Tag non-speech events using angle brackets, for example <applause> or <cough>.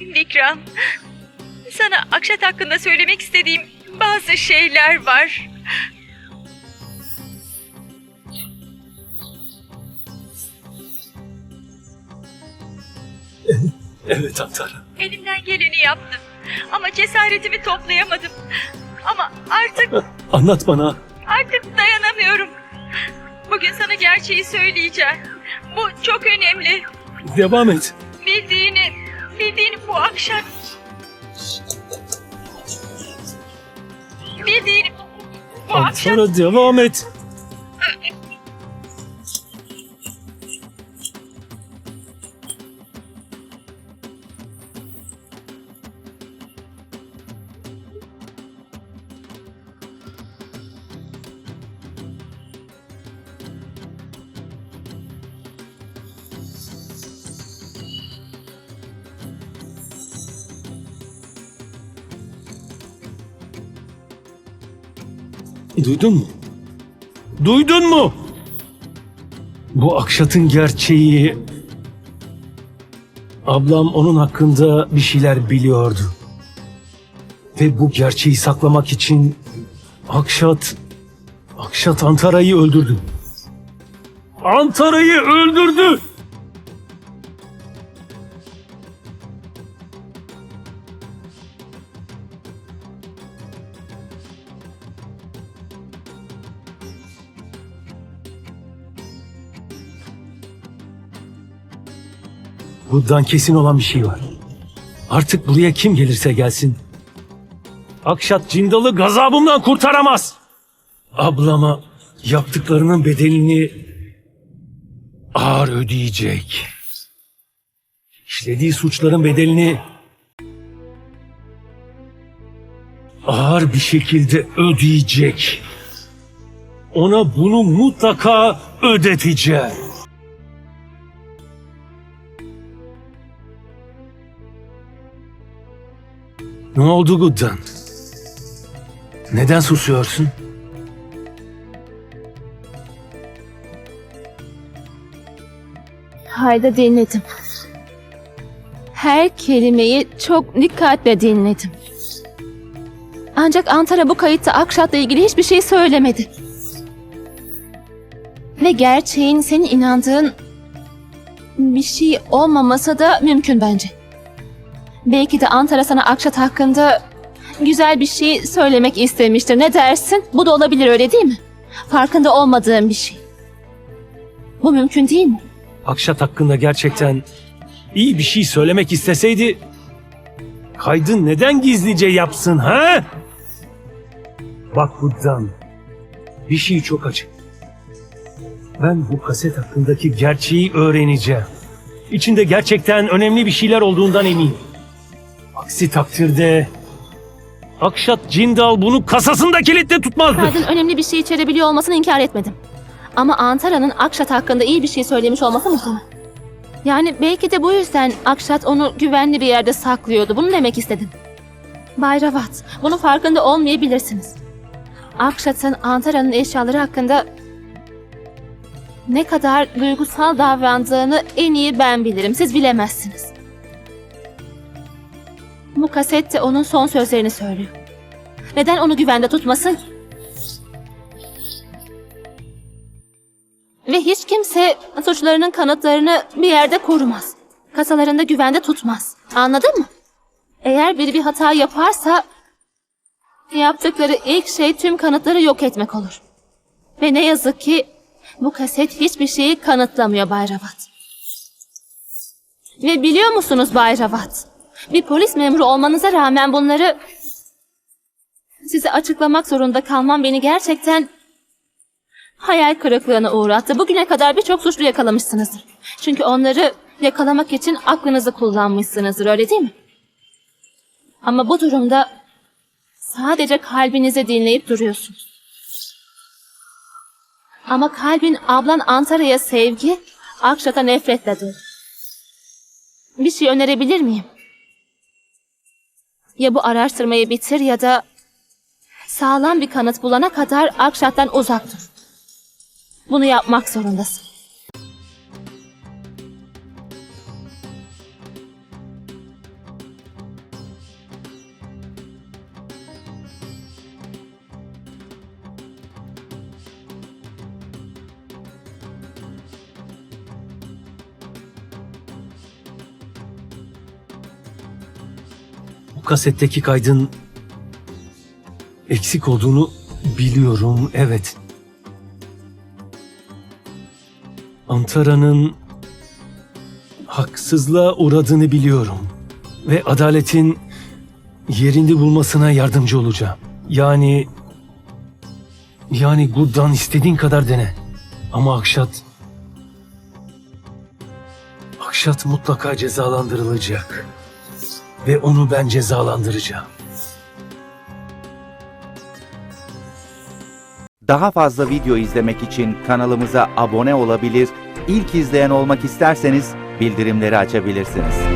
Vikram, sana Akşat hakkında söylemek istediğim bazı şeyler var. <laughs> Evet Antara. Elimden geleni yaptım ama cesaretimi toplayamadım. Ama artık <laughs> Anlat bana. artık dayanamıyorum. Bugün sana gerçeği söyleyeceğim. Bu çok önemli. Devam et. Bildiğini, bildiğini bu akşam... Bildiğini bu akşam... Antara devam et. Duydun mu? Duydun mu? Bu Akşat'ın gerçeği... Ablam onun hakkında bir şeyler biliyordu. Ve bu gerçeği saklamak için Akşat... Akşat Antara'yı öldürdü. Antara'yı öldürdü! Bundan kesin olan bir şey var. Artık buraya kim gelirse gelsin. Akşat Cindal'ı gazabımdan kurtaramaz. Ablama yaptıklarının bedelini ağır ödeyecek. İşlediği suçların bedelini ağır bir şekilde ödeyecek. Ona bunu mutlaka ödeteceğim. Ne oldu Guddan? Neden susuyorsun? Hayda dinledim. Her kelimeyi çok dikkatle dinledim. Ancak Antara bu kayıtta Akşat'la ilgili hiçbir şey söylemedi. Ve gerçeğin senin inandığın bir şey olmaması da mümkün bence. Belki de Antara sana Akşat hakkında güzel bir şey söylemek istemiştir. Ne dersin? Bu da olabilir öyle değil mi? Farkında olmadığın bir şey. Bu mümkün değil mi? Akşat hakkında gerçekten iyi bir şey söylemek isteseydi kaydı neden gizlice yapsın ha? Bak Guddan, bir şey çok açık. Ben bu kaset hakkındaki gerçeği öğreneceğim. İçinde gerçekten önemli bir şeyler olduğundan eminim. Aksi takdirde Akşat Cindal bunu kasasında kilitle tutmazdı. Kaydın önemli bir şey içerebiliyor olmasını inkar etmedim. Ama Antara'nın Akşat hakkında iyi bir şey söylemiş olması muhtemel. Yani belki de bu yüzden Akşat onu güvenli bir yerde saklıyordu. Bunu demek istedim. Bay Ravat, bunun farkında olmayabilirsiniz. Akşat'ın Antara'nın eşyaları hakkında ne kadar duygusal davrandığını en iyi ben bilirim. Siz bilemezsiniz. Bu kasette onun son sözlerini söylüyor. Neden onu güvende tutmasın? Ve hiç kimse suçlarının kanıtlarını bir yerde korumaz. Kasalarında güvende tutmaz. Anladın mı? Eğer biri bir hata yaparsa yaptıkları ilk şey tüm kanıtları yok etmek olur. Ve ne yazık ki bu kaset hiçbir şeyi kanıtlamıyor Bay Ravat. Ve biliyor musunuz Bay Ravat? Bir polis memuru olmanıza rağmen bunları size açıklamak zorunda kalmam beni gerçekten hayal kırıklığına uğrattı. Bugüne kadar birçok suçlu yakalamışsınızdır. Çünkü onları yakalamak için aklınızı kullanmışsınızdır öyle değil mi? Ama bu durumda sadece kalbinizi dinleyip duruyorsunuz. Ama kalbin ablan Antalya'ya sevgi, Akşat'a nefretle dolu. Bir şey önerebilir miyim? Ya bu araştırmayı bitir ya da sağlam bir kanıt bulana kadar Akşat'tan uzak dur. Bunu yapmak zorundasın. Kasetteki kaydın eksik olduğunu biliyorum, evet. Antara'nın haksızlığa uğradığını biliyorum. Ve adaletin yerinde bulmasına yardımcı olacağım. Yani... Yani Guddan istediğin kadar dene. Ama Akşat... Akşat mutlaka cezalandırılacak. Ve onu ben cezalandıracağım. Daha fazla video izlemek için kanalımıza abone olabilir, ilk izleyen olmak isterseniz bildirimleri açabilirsiniz.